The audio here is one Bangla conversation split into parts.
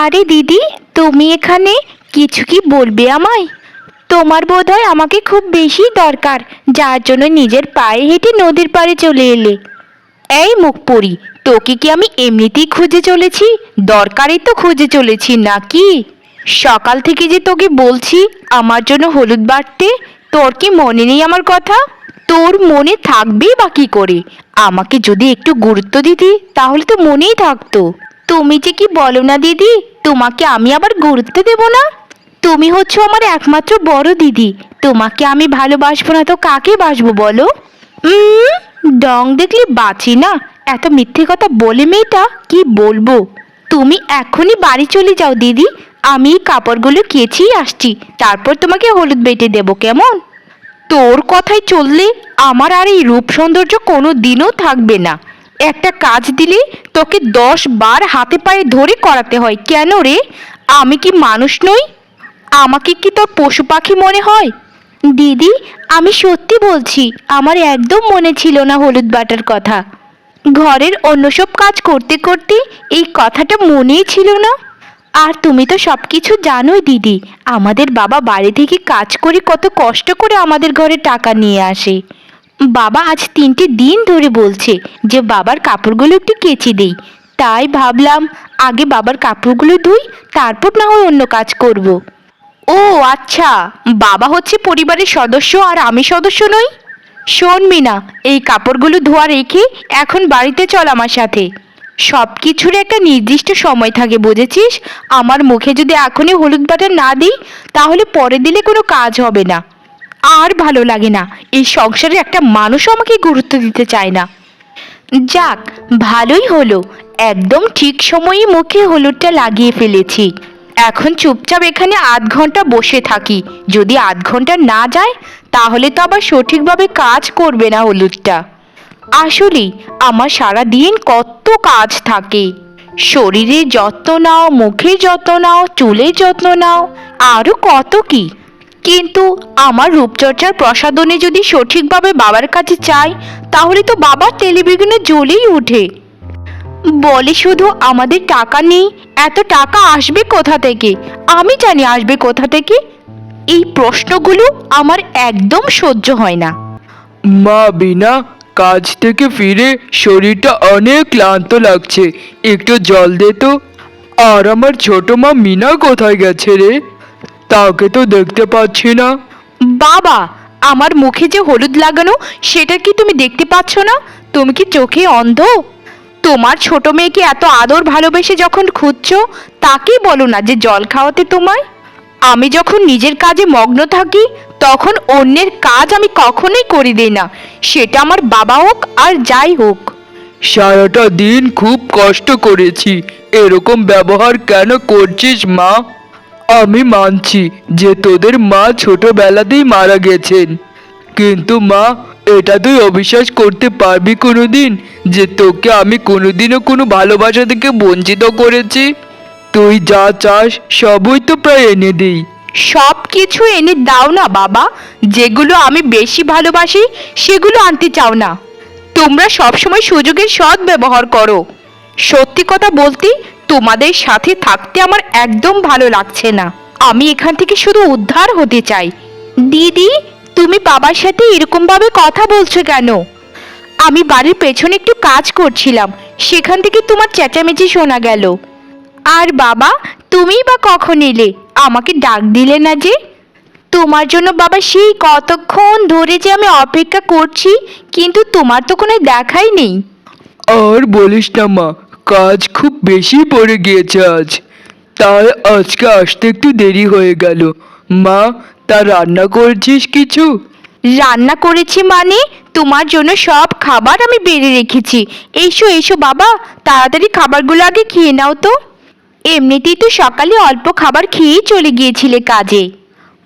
আরে দিদি, তুমি এখানে? কিছু কি বলবে আমায়? তোমার বোধহয় আমাকে খুব বেশি দরকার, যার জন্য নিজের পায়ে হেঁটে নদীর পাড়ে চলে এলে। এই মুখ পড়ি তোকে কি আমি এমনিতেই খুঁজে চলেছি? দরকারই তো খুঁজে চলেছি, নাকি? সকাল থেকে যে তোকে বলছি, আমার জন্য হলুদ বাটতে, তোর কি মনে নেই আমার কথা? তোর মনে থাকবেই বা কি করে? আমাকে যদি একটু গুরুত্ব দিতি, তাহলে তো মনেই থাকতো। তুমি যে কি বলো না, দিদি? তোমাকে আমি আবার গুরুত্ব দেব না? তুমি হচ্ছে আমার একমাত্র বড় দিদি। তোমাকে আমি ভালোবাসবো না তো কাকে বাসবো বলো? ডং দেখলে বাঁচি না। এত মিথ্যে কথা বলে মেয়েটা কি বলব? তুমি এখনই বাড়ি চলে যাও, দিদি। আমি কাপড়গুলো কেচেই আসছি। তারপর তোমাকে হলুদ বেটে দেবো, কেমন? তোর কথায় চললে আমার আর এই রূপ সৌন্দর্য কোনো দিনও থাকবে না। একটা কাজ দিলে, তোকে দশ বার হাতে পায়ে ধরে করাতে হয়। কেন রে? আমি কি মানুষ নই? আমাকে কি তোর পশু পাখি মনে হয়? দিদি, আমি সত্যি বলছি, আমার একদম মনে ছিল না হলুদ বাটার কথা। ঘরের অন্য সব কাজ করতে করতে এই কথাটা মনেই ছিল না। আর তুমি তো সব কিছু জানোই দিদি, আমাদের বাবা বাড়ি থেকে কাজ করে কত কষ্ট করে আমাদের ঘরে টাকা নিয়ে আসে। বাবা আজ তিনটে দিন ধরে বলছে যে বাবার কাপড়গুলো একটু কেচে দেই। তাই ভাবলাম, আগে বাবার কাপড়গুলো ধুই, তারপর না হয় অন্য কাজ করব। ও আচ্ছা বাবা হচ্ছে পরিবারের সদস্য আর আমি সদস্য নই? শোন মিনা, এই কাপড়গুলো ধোয়া রেখে এখন বাড়িতে চল আমার সাথে। সব কিছুর একটা নির্দিষ্ট সময় থাকে, বুঝেছিস? আমার মুখে যদি এখনই হলুদ বাটার না দিই, তাহলে পরে দিলে কোনো কাজ হবে না। আর ভালো লাগে না। এই সংসারে একটা মানুষও আমাকে গুরুত্ব দিতে চায় না। যাক, ভালোই হলো। একদম ঠিক সময়ে মুখে হলুদটা লাগিয়ে ফেলেছি। এখন চুপচাপ এখানে আধ ঘণ্টা বসে থাকি। যদি আধ ঘণ্টা না যায়, তাহলে তো আবার সঠিকভাবে কাজ করবে না হলুদটা। আসলেই, আমার সারা দিন কত কাজ থাকে। শরীরের যত্ন নাও মুখের যত্ন নাও চুলের যত্ন নাও আরও কত কি? কিন্তু আমার রূপচর্চার প্রসাদনে যদি সঠিকভাবে বাবার কাছে চাই, তাহলে তো বাবার টেলিভিশনে জ্বলেই ওঠে বলে শুধু আমাদের টাকা নেই, এত টাকা আসবে কোথা থেকে? আমি জানি আসবে কোথা থেকে। এই প্রশ্নগুলো আমার একদম সহ্য হয় না। মা, বিনা কাজ থেকে ফিরে শরীরটা অনেক ক্লান্ত লাগছে। একটু জল দে তো। আর আমার ছোট মা, মিনা কোথায় গেছে রে? তাকে তো দেখতে পাচ্ছি না। বাবা আমার মুখে যে হলুদ লাগানো সেটা কি তুমি দেখতে পাচ্ছ না? তুমি কি চোখে অন্ধ? তোমার ছোট মেয়েকে এত আদর ভালোবেসে যখন খুঁজছো তাকেই বলো না যে জল খাওয়াতে তোমায়? আমি যখন নিজের কাজে মগ্ন থাকি তখন অন্যের কাজ আমি কখনোই করি দিই না। সেটা আমার বাবা হোক আর যাই হোক। সারাটা দিন খুব কষ্ট করেছি। এরকম ব্যবহার কেন করছিস মা? আমি মানছি যে তোদের মা ছোটবেলাতেই মারা গেছেন। কিন্তু মা, এটা তুই অবিশ্বাস করতে পারবি কোনোদিন যে তোকে আমি কোনোদিনও কোনো ভালোবাসা থেকে বঞ্চিত করেছি? তুই যা চাস, সবই তো প্রায় এনে দিই। সব কিছু এনে দাও না বাবা। যেগুলো আমি বেশি ভালোবাসি, সেগুলো আনতে চাও না। তোমরা সবসময় সুযোগের সৎ ব্যবহার করো। সত্যি কথা বলতে তোমাদের সাথে থাকতে আমার একদম ভালো লাগছে না। আমি এখান থেকে শুধু উদ্ধার হতে চাই। দিদি, তুমি বাবার সাথে এরকমভাবে কথা বলছো কেন? আমি বাড়ির পেছনে একটু কাজ করছিলাম, সেখান থেকে তোমার চেঁচামেচি শোনা গেল। আর বাবা তুমি বা কখন এলে? আমাকে ডাক দিলে না যে? তোমার জন্য বাবা সেই কতক্ষণ ধরে যে আমি অপেক্ষা করছি, কিন্তু তোমার তো কোনো দেখাই নেই। আর বলিস না মা কাজ খুব বেশি পড়ে গিয়েছে আজ। তাই আজকে আসতে একটু দেরি হয়ে গেল। মা, তা রান্না করছিস কিছু? রান্না করেছি মানে? তোমার জন্য সব খাবার আমি বেড়ে রেখেছি। এসো এসো বাবা, তাড়াতাড়ি খাবারগুলো আগে খেয়ে নাও তো। এমনিতেই তো সকালে অল্প খাবার খেয়েই চলে গিয়েছিলে কাজে।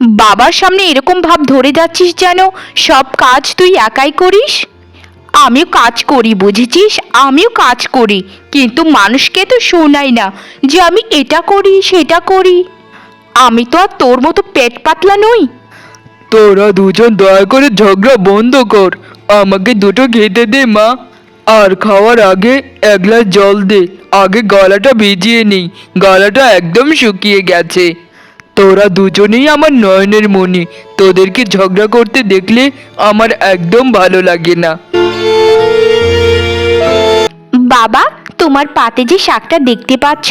বাবার সামনে এরকম ভাব ধরে যাচ্ছিস যেন? সব কাজ তুই একাই করিস? আমিও কাজ করি, বুঝেছিস? আমিও কাজ করি, কিন্তু মানুষকে তো শোনাই না যে আমি এটা করি, সেটা করি। আমি তো আর তোর মতো পেট পাতলা নই। তোরা দুজন দয়া করে ঝগড়া বন্ধ কর। আমাকে দুটো খেতে দে, মা। আর খাওয়ার আগে এক গ্লাস জল দে। আগে গলাটা ভিজিয়ে নিই। গলাটা একদম শুকিয়ে গেছে। তোরা দুজনেই আমার নয়নের মণি। তোদেরকে ঝগড়া করতে দেখলে আমার একদম ভালো লাগে না। বাবা, তোমার পাতে যে শাকটা দেখতে পাচ্ছ,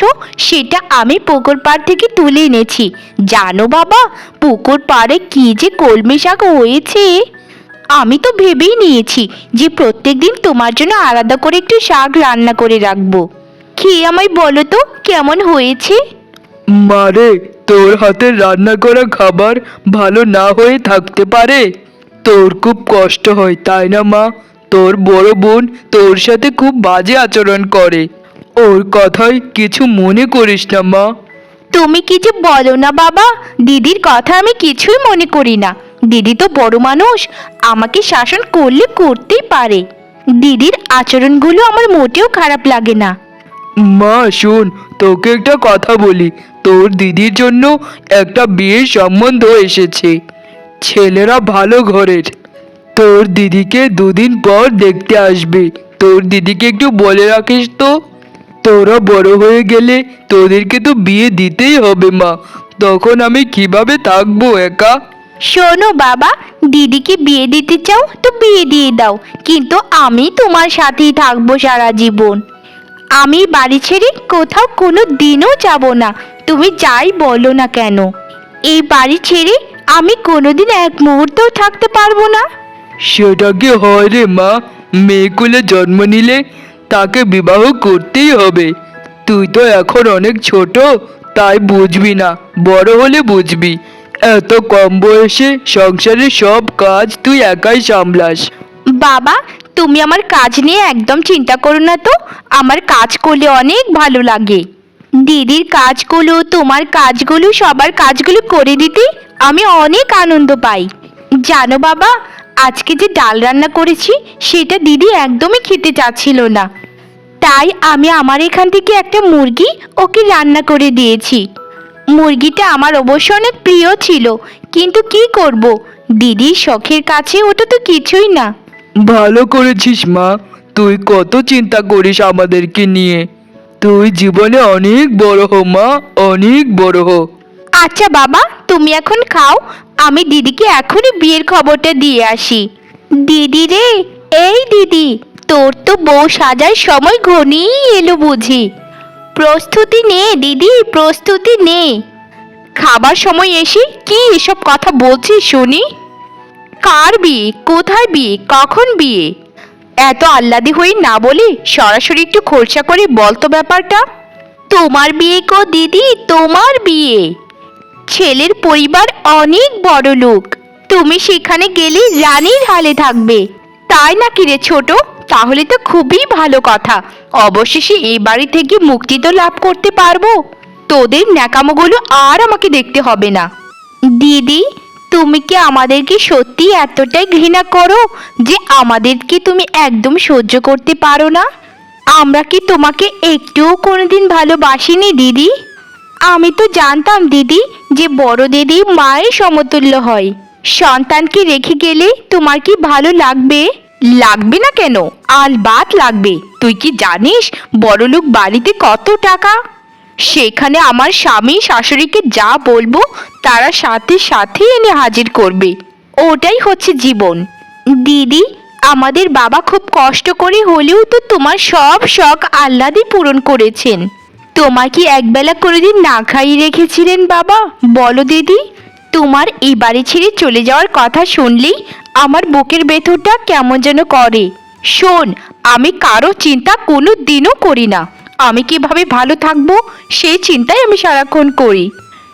সেটা আমি পুকুর পাড় থেকে তুলে এনেছি। জানো বাবা, পুকুর পাড়ে কি যে কলমি শাক হয়েছে? আমি তো ভেবেই নিয়েছি যে প্রত্যেক দিন তোমার জন্য আলাদা করে একটু শাক রান্না করে রাখব। খেয়ে আমায় বলো তো, কেমন হয়েছে? মারে তোর হাতে রান্না করা খাবার ভালো না হয়ে থাকতে পারে? তোর খুব কষ্ট হয়, তাই না মা? তোর বড় বোন তোর সাথে খুব বাজে আচরণ করে। ওর কথায় কিছু মনে করিস না মা। তুমি কিছু বলো না বাবা? দিদির কথা আমি কিছুই মনে করি না। দিদি তো বড় মানুষ আমাকে শাসন করলে করতেই পারে। দিদির আচরণগুলো আমার মোটেও খারাপ লাগে না। মা শোন তোকে একটা কথা বলি। তোর দিদির জন্য একটা বিয়ের সম্বন্ধ এসেছে। ছেলেরা ভালো ঘরের। তোর দিদিকে দুদিন পর দেখতে আসবে। তোর দিদিকে একটু বলে রাখিস তো। তোরা বড় হয়ে গেলে তোদেরকে তো বিয়ে দিতেই হবে, মা। তখন আমি কীভাবে থাকব একা? শোনো বাবা, দিদিকে বিয়ে দিতে চাও তো বিয়ে দিয়ে দাও। কিন্তু আমি তোমার সাথেই থাকব সারা জীবন। আমি বাড়ি ছেড়ে কোথাও কোনো দিনও যাব না। তুমি যাই বলো না কেন। এই বাড়ি ছেড়ে আমি কোনোদিন এক মুহূর্তও থাকতে পারব না। সেটা কি হয় রে মা? মেয়েকুলে জন্ম নিলে তাকে বিবাহ করতেই হবে। তুই তো এখন অনেক ছোট, তাই বুঝবি না। বড় হলে বুঝবি। এত কম বয়সে সংসারের সব কাজ তুই একাই সামলাস। বাবা, তুমি আমার কাজ নিয়ে একদম চিন্তা করো না তো। আমার কাজ করলে অনেক ভালো লাগে। দিদির কাজগুলো, তোমার কাজগুলো, সবার কাজগুলো করে দিতে আমি অনেক আনন্দ পাই। জানো বাবা আজকে যে ডাল রান্না করেছি সেটা দিদি একদমই খেতে চাচ্ছিল না। তাই আমি আমার এখান থেকে একটা মুরগি ওকে রান্না করে দিয়েছি। মুরগিটা আমার অবশ্য অনেক প্রিয় ছিল কিন্তু কি করব? দিদির শখের কাছে ওটা তো কিছুই না। ভালো করেছিস মা তুই কত চিন্তা করিস আমাদেরকে নিয়ে। তুই জীবনে অনেক বড় হো মা অনেক বড় হো। আচ্ছা বাবা তুমি এখন খাও আমি দিদিকে এখনই বিয়ের খবরটা দিয়ে আসি। দিদি রে, এই দিদি, তোর তো বউ সাজার সময় ঘনিয়ে এলো বুঝি। প্রস্তুতি নে দিদি, প্রস্তুতি নে। খাবার সময় এসে কি এসব কথা বলছিস শুনি? কার বিয়ে, কোথায় বিয়ে, কখন বিয়ে? এত আহ্লাদি হয়ে না বলে সরাসরি একটু খোলসা করে বলতো ব্যাপারটা। তোমার বিয়ে কো দিদি, তোমার বিয়ে। ছেলের পরিবার অনেক বড় লোক। তুমি সেখানে গেলে রানীর হালে থাকবে। তাই নাকি রে ছোট? তাহলে তো খুবই ভালো কথা। অবশেষে এই বাড়ি থেকে মুক্তি তো লাভ করতে পারব। তোদের ন্যাকামোগুলো আর আমাকে দেখতে হবে না। দিদি, তুমি কি আমাদেরকে সত্যি এতটাই ঘৃণা করো যে আমাদেরকে তুমি একদম সহ্য করতে পারো না? আমরা কি তোমাকে একটুও কোনোদিন ভালোবাসিনি, দিদি? আমি তো জানতাম দিদি যে বড় দিদি মায়ের সমতুল্য হয়। সন্তানকে রেখে গেলে তোমার কি ভালো লাগবে? লাগবে না কেন? আলবাত লাগবে। তুই কি জানিস বড়লোক বাড়িতে কত টাকা? সেখানে আমার স্বামী শাশুড়িকে যা বলব তারা সাথে সাথে এনে হাজির করবে। ওটাই হচ্ছে জীবন। দিদি আমাদের বাবা খুব কষ্ট করে হলেও তো তোমার সব শখ আহ্লাদে পূরণ করেছেন। তোমার কি একবেলা কোনোদিন না খাইয়ে রেখেছিলেন বাবা? বলো দিদি। তোমার এই বাড়ি ছেড়ে চলে যাওয়ার কথা শুনলেই আমার বুকের ভেতরটা কেমন যেন করে। শোন, আমি কারও চিন্তা কোনো দিনও করি না। আমি কীভাবে ভালো থাকব সেই চিন্তাই আমি সারাক্ষণ করি।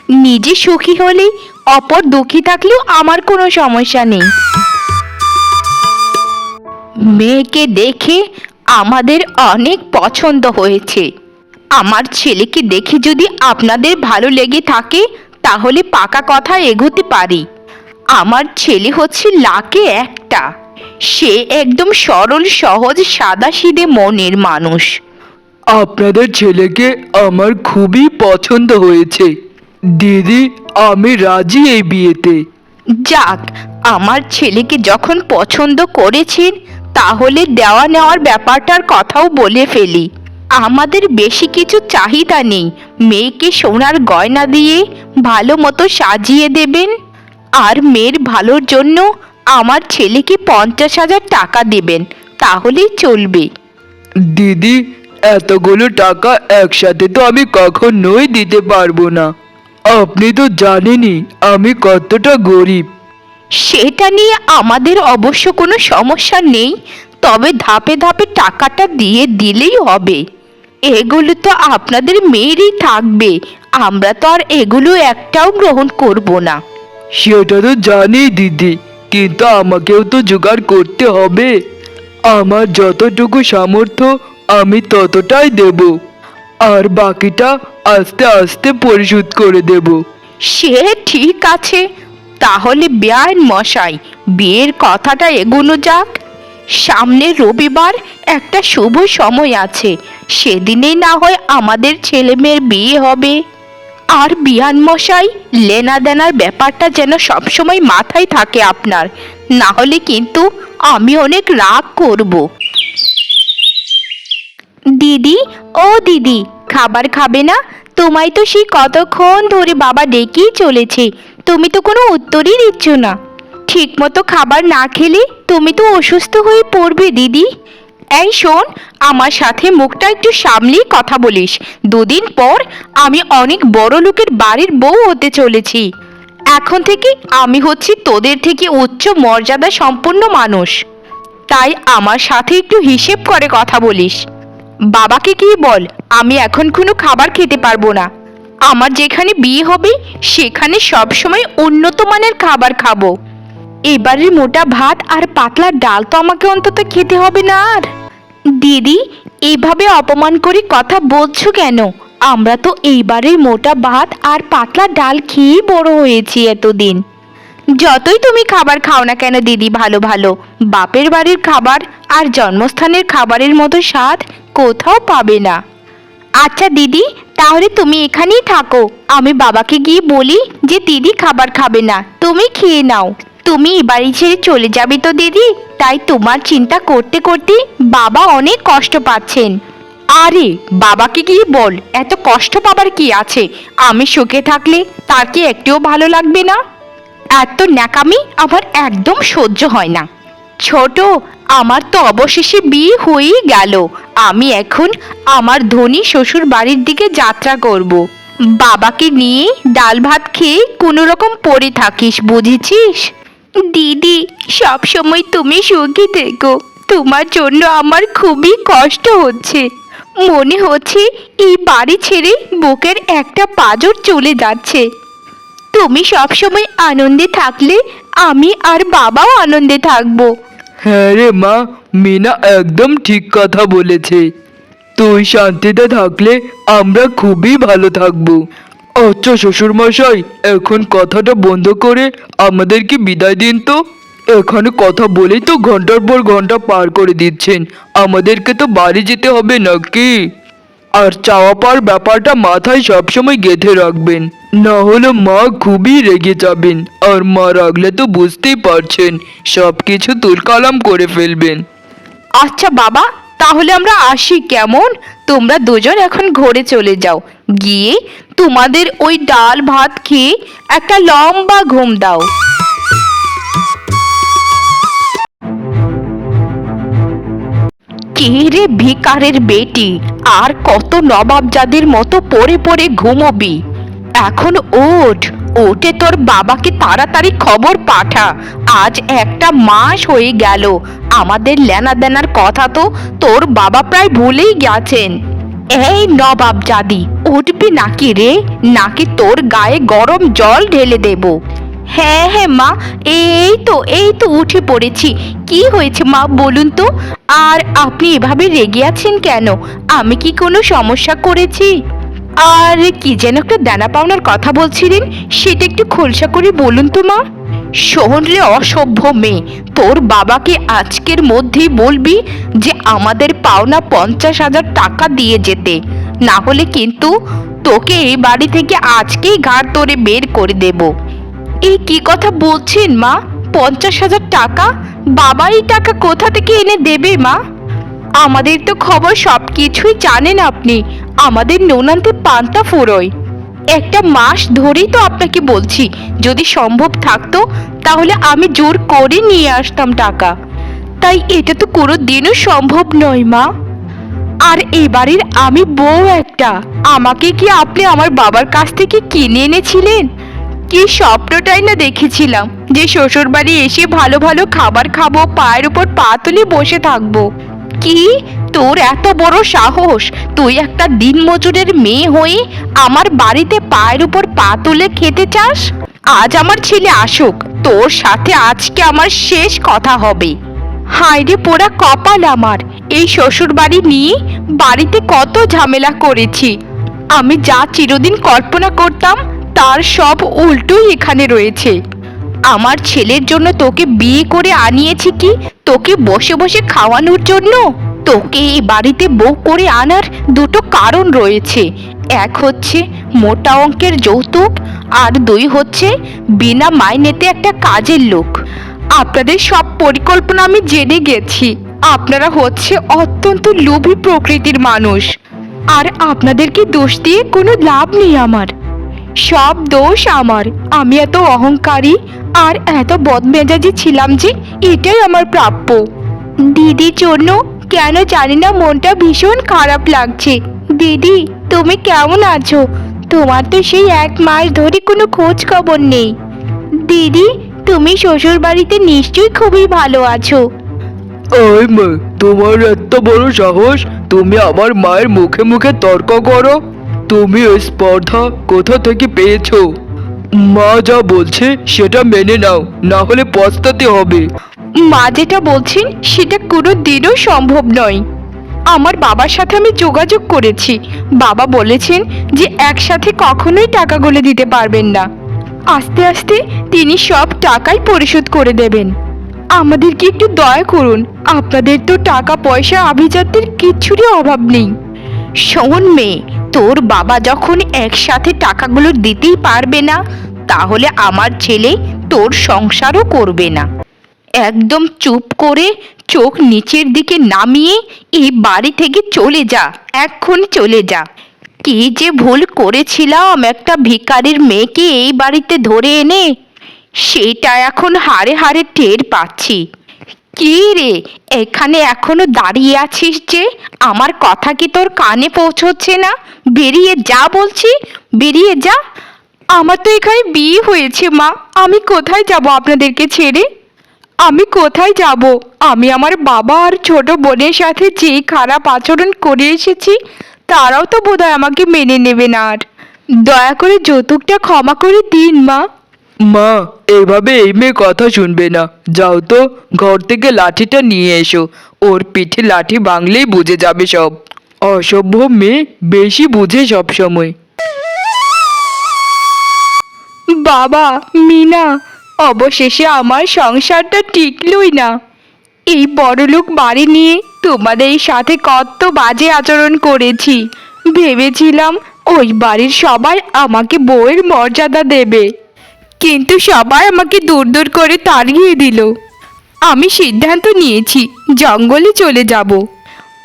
নিজে সুখী হলে অপর দুঃখী থাকলেও আমার কোনো সমস্যা নেই। মেয়েকে দেখে আমাদের অনেক পছন্দ হয়েছে। আমার ছেলেকে দেখে যদি আপনাদের ভালো লেগে থাকে তাহলে পাকা কথা এগোতে পারি। আমার ছেলে হচ্ছে লাকে একটা। সে একদম সরল সহজ সাদাসিধে মনের মানুষ। আপনাদের ছেলেকে আমার খুবই পছন্দ হয়েছে। দিদি আমি রাজি এই বিয়েতে। যাক আমার ছেলেকে যখন পছন্দ করেছেন তাহলে দেওয়া নেওয়ার ব্যাপারটার কথাও বলে ফেলি। আমাদের বেশি কিছু চাহিদা নেই। মেয়েকে সোনার গয়না দিয়ে ভালো মতো সাজিয়ে দেবেন। আর মেয়ের ভালোর জন্য আমার ছেলেকে পঞ্চাশ হাজার টাকা দেবেন। তাহলেই চলবে। দিদি এতগুলো টাকা একসাথে তো আমি কখনোই দিতে পারব না। আপনি তো জানেনই আমি কতটা গরিব। সেটা নিয়ে আমাদের অবশ্য কোনো সমস্যা নেই। তবে ধাপে ধাপে টাকাটা দিয়ে দিলেই হবে। এগুলো তো আপনাদের মেয়েরই থাকবে। আমরা তো আর এগুলো একটাও গ্রহণ করব না। সেটা তো জানি দিদি। কিন্তু আমাকেও তো জোগাড় করতে হবে। আমার যতটুকু সামর্থ্য আমি ততটাই দেব। আর বাকিটা আস্তে আস্তে পরিশোধ করে দেব। সে ঠিক আছে। তাহলে বেআইন মশাই বিয়ের কথাটা এগোনো যাক। সামনের রবিবার একটা শুভ সময় আছে। সেদিনেই না হয় আমাদের ছেলে মেয়ের বিয়ে হবে। আর বিয়ান মশাই, লেনা দেনার ব্যাপারটা যেন সবসময় মাথায় থাকে আপনার। না হলে কিন্তু আমি অনেক রাগ করব। দিদি, ও দিদি, খাবার খাবে না? তোমায় তো সেই কতক্ষণ ধরে বাবা ডেকেই চলেছে। তুমি তো কোনো উত্তরই দিচ্ছ না। ঠিকমতো খাবার না খেলে তুমি তো অসুস্থ হয়ে পড়বে, দিদি। এই শোন, আমার সাথে মুখটা একটু সামলেই কথা বলিস। দুদিন পর আমি অনেক বড় লোকের বাড়ির বউ হতে চলেছি। এখন থেকে আমি হচ্ছি তোদের থেকে উচ্চ মর্যাদা সম্পন্ন মানুষ। তাই আমার সাথে একটু হিসেব করে কথা বলিস। বাবাকে কি বল, আমি এখন কোনো খাবার খেতে পারব না। আমার যেখানে বিয়ে হবে, সেখানে সবসময় উন্নত মানের খাবার খাব। এবারের মোটা ভাত আর পাতলা ডাল তো আমাকে অন্তত খেতে হবে না আর। দিদি এইভাবে অপমান করে কথা বলছো কেন? আমরা তো এইবারের মোটা ভাত আর পাতলা ডাল খেয়েই বড় হয়েছি এতদিন। যতই তুমি খাবার খাও না কেন দিদি ভালো ভালো, বাপের বাড়ির খাবার আর জন্মস্থানের খাবারের মতো স্বাদ কোথাও পাবে না। আচ্ছা দিদি, তাহলে তুমি এখানেই থাকো। আমি বাবাকে গিয়ে বলি যে দিদি খাবার খাবে না, তুমি খেয়ে নাও। তুমি বাড়ি ছেড়ে চলে যাবে তো, দিদি। তাই তোমার চিন্তা করতে করতে বাবা অনেক কষ্ট পাচ্ছেন। আরে, বাবাকে গিয়ে বল, এত কষ্ট পাবার কি আছে? আমি সুখে থাকলে তার কি একটুও ভালো লাগবে না? এত ন্যাকামি আমার একদম সহ্য হয় না। ছোট, আমার তো অবশেষে বিয়ে হয়েই গেল। আমি এখন আমার ধনী শ্বশুর বাড়ির দিকে যাত্রা করব। বাবাকে নিয়ে ডাল ভাত খেয়ে কোনো রকম পড়ে থাকিস, বুঝেছিস? দিদি সব সময় তুমি সুখী থেকো। তোমার জন্য আমার খুবই কষ্ট হচ্ছে। মনে হচ্ছে এই বাড়ি ছেড়ে বুকের একটা পাজর চলে যাচ্ছে। তুমি সবসময় আনন্দে থাকলে আমি আর বাবাও আনন্দে থাকব। হ্যাঁ রে মা, মিনা একদম ঠিক কথা বলেছে। তুই শান্তিতে থাকলে আমরা খুবই ভালো থাকব। আচ্ছা শ্বশুর মশাই এখন কথাটা বন্ধ করে আমাদেরকে বিদায় দিন তো। এখানে কথা বলেই তো ঘণ্টার পর ঘণ্টা পার করে দিচ্ছেন। আমাদেরকে তো বাড়ি যেতে হবে নাকি? আর চাওয়া পাওয়ার ব্যাপারটা মাথায় সবসময় গেঁথে রাখবেন। না হলে মা খুবই রেগে যাবেন। আর মা রাগলে তো বুঝতেই পারছেন সব কিছু তুলকালাম করে ফেলবেন। আচ্ছা বাবা তাহলে আমরা আসি কেমন? তোমরা দুজন এখন ঘরে চলে যাও। গিয়ে তোমাদের ওই ডাল ভাত খেয়ে একটা লম্বা ঘুম দাও। কে রে ভিকারের বেটি? আর কত নবাবজাদের মতো পড়ে পড়ে ঘুমোবি? এখন ওঠ। ওঠে তোর বাবাকে তাড়াতাড়ি খবর পাঠা। আজ একটা মাস হয়ে গেল। আমাদের লেনা দেনার কথা তো তোর বাবা প্রায় ভুলেই গেছেন। এই নবাব জাদি, উঠবি নাকি রে? নাকি তোর গায়ে গরম জল ঢেলে দেব? হ্যাঁ হ্যাঁ মা, এই তো এই তো উঠে পড়েছি। কি হয়েছে মা, বলুন তো? আর আপনি এভাবে রেগে আছেন কেন? আমি কি কোনো সমস্যা করেছি? আর কি যেন একটা দানা পাওনার কথা বলছিলেন, সেটা একটু খোলসা করে বলুন তো মা। শোন রে অসভ্য মেয়ে, তোর বাবাকে আজকের মধ্যেই বলবি যে আমাদের পাওনা পঞ্চাশ হাজার টাকা দিয়ে যেতে। না হলে কিন্তু তোকে এই বাড়ি থেকে আজকেই ঘাড় তোরে বের করে দেব। এই কি কথা বলছেন মা? পঞ্চাশ হাজার টাকা? বাবা এই টাকা কোথা থেকে এনে দেবে মা? আমাদের তো খবর সব কিছুই জানেন আপনি। আমাদের নোনান্তে পান্তা ফুরোয়। একটা মাস ধরেই তো আপনাকে বলছি, যদি সম্ভব থাকতো, তাহলে আমি জোর করে নিয়ে আসতাম টাকা। তাই এটা তো কোনো দিনও সম্ভব নয়, মা। আর এবারের আমি বউ একটা। আমাকে কি আপনি আমার বাবার কাছ থেকে কিনে এনেছিলেন? কি স্বপ্নটাই না দেখেছিলাম যে শ্বশুর বাড়ি এসে ভালো ভালো খাবার খাব, পায়ের উপর পা তুলে বসে থাকব। কি? তোর এত বড় সাহস। তুই একটা দিনমজুরের মেয়ে হয়ে আমার বাড়িতে পায়ের উপর পা তুলে খেতে চাস? আজ আমার ছেলে আসুক। তোর সাথে আজকে আমার শেষ কথা হবে। হায়রে পোড়া কপাল আমার। এই শ্বশুর বাড়ি নিয়ে বাড়িতে কত ঝামেলা করেছি। আমি যা চিরদিন কল্পনা করতাম, তার সব উল্টোই এখানে রয়েছে। আমার ছেলের জন্য তোকে বিয়ে করে আনিয়েছি কি? তোকে বসে বসে খাওয়ানোর জন্য? তোকে এই বাড়িতে বউ করে আনার দুটো কারণ রয়েছে। এক হচ্ছে মোটা অঙ্কের যৌতুক, আর দুই হচ্ছে বিনা মাইনেতে একটা কাজের লোক। আপনাদের সব পরিকল্পনা আমি জেনে গেছি। আপনারা হচ্ছে অত্যন্ত লোভী প্রকৃতির মানুষ। আর আপনাদেরকে দোষ দিয়ে কোনো লাভ নেই আমার। সব দোষ আমার। আমি এত অহংকারী আর এত বদমেজাজি ছিলাম যে এটাই আমার প্রাপ্য। দিদির জন্য কেন জানি না মনটা ভীষণ খারাপ লাগছে। দিদি, তুমি কেমন আছো? তোমার তো সেই এক মাস ধরে কোনো খোঁজ খবর নেই। দিদি, তুমি শ্বশুর বাড়িতে নিশ্চয়ই খুবই ভালো আছো। ওই মা, তোমার এত বড় সাহস, তুমি আমার মায়ের মুখে মুখে তর্ক করো? তুমি ওই স্পর্ধা কোথা থেকে পেয়েছ? মা যা বলছে সেটা মেনে নাও, না হলে পস্তাতে হবে। মা যেটা বলছেন সেটা কোনো দিনও সম্ভব নয়। আমার বাবার সাথে আমি যোগাযোগ করেছি। বাবা বলেছেন যে একসাথে কখনোই টাকাগুলো দিতে পারবেন না। আস্তে আস্তে তিনি সব টাকাই পরিশোধ করে দেবেন। আমাদেরকে একটু দয়া করুন, আপনাদের তো টাকা পয়সা আভিজাত্যের কিচ্ছুরই অভাব নেই। শোন মেয়ে তোর বাবা যখন একসাথে টাকাগুলো দিতেই পারবে না, তাহলে আমার ছেলে তোর সংসারও করবে না। একদম চুপ করে চোখ নিচের দিকে নামিয়ে এই বাড়ি থেকে চলে যা এক্ষুনি চলে যা। কি যে ভুল করেছিলাম একটা ভিখারির মেয়েকে এই বাড়িতে ধরে এনে, সেটা এখন হাড়ে হাড়ে টের পাচ্ছি। কি রে? এখানে এখনও দাঁড়িয়ে আছিস যে? আমার কথা কি তোর কানে পৌঁছচ্ছে না? বেরিয়ে যা বলছি, বেরিয়ে যা। আমার তো এখানে বিয়ে হয়েছে, মা। আমি কোথায় যাব আপনাদেরকে ছেড়ে? আমি কোথায় যাব? আমি আমার বাবা আর ছোট বোনের সাথে যে খারাপ আচরণ করে এসেছি, তারাও তো বোধহয় আমাকে মেনে নেবে না আর। দয়া করে যৌতুকটা ক্ষমা করে দিন, মা। মা, এভাবে এই মেয়ে কথা শুনবে না। যাও তো, ঘর থেকে লাঠিটা নিয়ে এসো। ওর পিঠে লাঠি ভাঙলেই বুঝে যাবে সব। অসভ্য মেয়ে, বেশি বুঝে সব সময়। বাবা, মিনা, অবশেষে আমার সংসারটা টিকলই না। এই বড়লোক বাড়ি নিয়ে তোমাদের সাথে কত বাজে আচরণ করেছি। ভেবেছিলাম ওই বাড়ির সবাই আমাকে বউয়ের মর্যাদা দেবে। কিন্তু সবাই আমাকে দূর দূর করে তাড়িয়ে দিল। আমি সিদ্ধান্ত নিয়েছি, জঙ্গলে চলে যাব।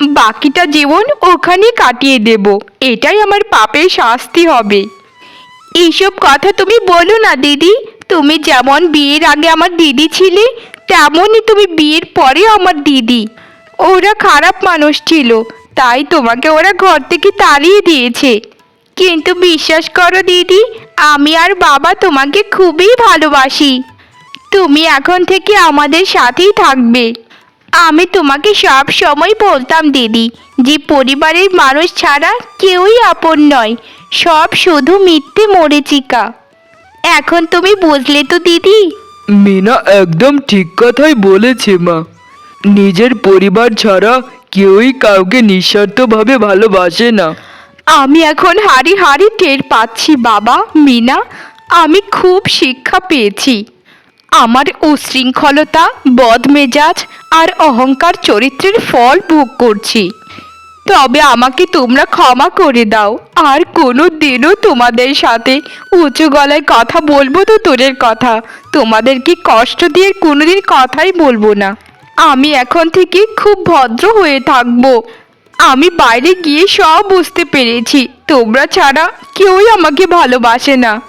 বাকিটা জীবন ওখানে কাটিয়ে দেব। এটাই আমার পাপের শাস্তি হবে। এইসব কথা তুমি বলো না, দিদি। তুমি যেমন বিয়ের আগে আমার দিদি ছিলে, তেমনই তুমি বিয়ের পরে আমার দিদি। ওরা খারাপ মানুষ ছিল, তাই তোমাকে ওরা ঘর থেকে তাড়িয়ে দিয়েছে। কিন্তু বিশ্বাস করো, দিদি আমি আর বাবা তোমাকে খুবই ভালোবাসি। তুমি এখন থেকে আমাদের সাথেই থাকবে। আমি তোমাকে সব সময় বলতাম, দিদি, যে পরিবারের মানুষ ছাড়া কেউই আপন নয়, সব শুধু মিথ্যে মরেচিকা এখন তুমি বুঝলে তো, দিদি? মিনা একদম ঠিক কথাই বলেছে, মা। নিজের পরিবার ছাড়া কেউই কাউকে নিঃস্বার্থভাবে ভালোবাসে না। আমি এখন হাড়ি হাড়ি টের পাচ্ছি, বাবা, মিনা। আমি খুব শিক্ষা পেয়েছি। আমার উশৃঙ্খলতা, বদমেজাজ আর অহংকার চরিত্রের ফল ভোগ করছি। তবে আমাকে তোমরা ক্ষমা করে দাও। আর কোনো দিনও তোমাদের সাথে উঁচু গলায় কথা বলব তো তোরের কথা। তোমাদেরকে কষ্ট দিয়ে কোনোদিন কথাই বলব না। আমি এখন থেকে খুব ভদ্র হয়ে থাকব। আমি বাইরে গিয়ে সব বুঝতে পেরেছি। তোমরা ছাড়া কেউই আমাকে ভালোবাসে না।